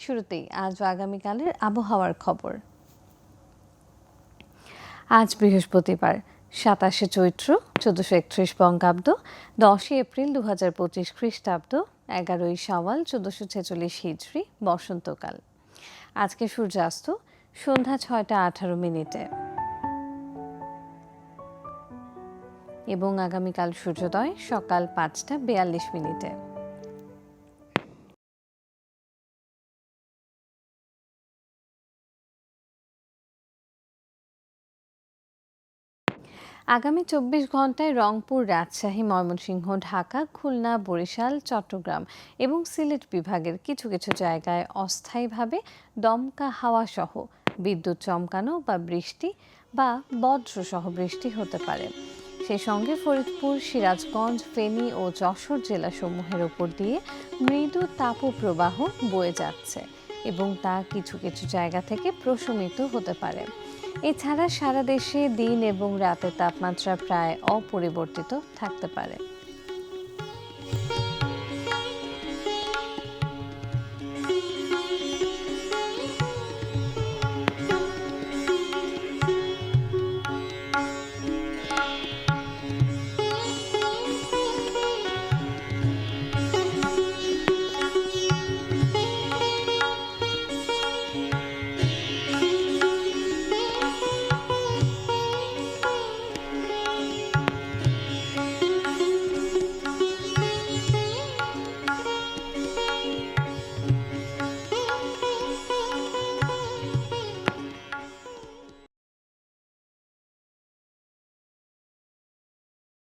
শুরুতেই আজ ও আগামীকালের আবহাওয়ার খবর। আজ বৃহস্পতিবার, সাতাশে চৈত্র, চোদ্দশো একত্রিশ বঙ্গাব্দ, দশই এপ্রিল দু হাজার পঁচিশ খ্রিস্টাব্দ, এগারোই সাওয়াল চোদ্দশো ছেচল্লিশ হিজড়ি, বসন্তকাল। আজকে সূর্যাস্ত, সন্ধ্যা ছয়টা আঠারো মিনিটে। এবং আগামীকাল সূর্যোদয় সকাল পাঁচটা বেয়াল্লিশ মিনিটে। আগামী চব্বিশ ঘন্টায় রংপুর, রাজশাহী, ময়মনসিংহ, ঢাকা, খুলনা, বরিশাল, চট্টগ্রাম এবং সিলেট বিভাগের কিছু কিছু জায়গায় অস্থায়ীভাবে দমকা হাওয়া সহ বিদ্যুৎ চমকানো বা বৃষ্টি বা বজ্রসহ বৃষ্টি হতে পারে। সেই সঙ্গে ফরিদপুর, সিরাজগঞ্জ, ফেনী ও যশোর জেলাসমূহের ওপর দিয়ে মৃদু তাপপ্রবাহ বয়ে যাচ্ছে এবং তা কিছু কিছু জায়গা থেকে প্রশমিত হতে পারে। এছাড়া সারা দেশে দিন এবং রাতের তাপমাত্রা প্রায় অপরিবর্তিত থাকতে পারে।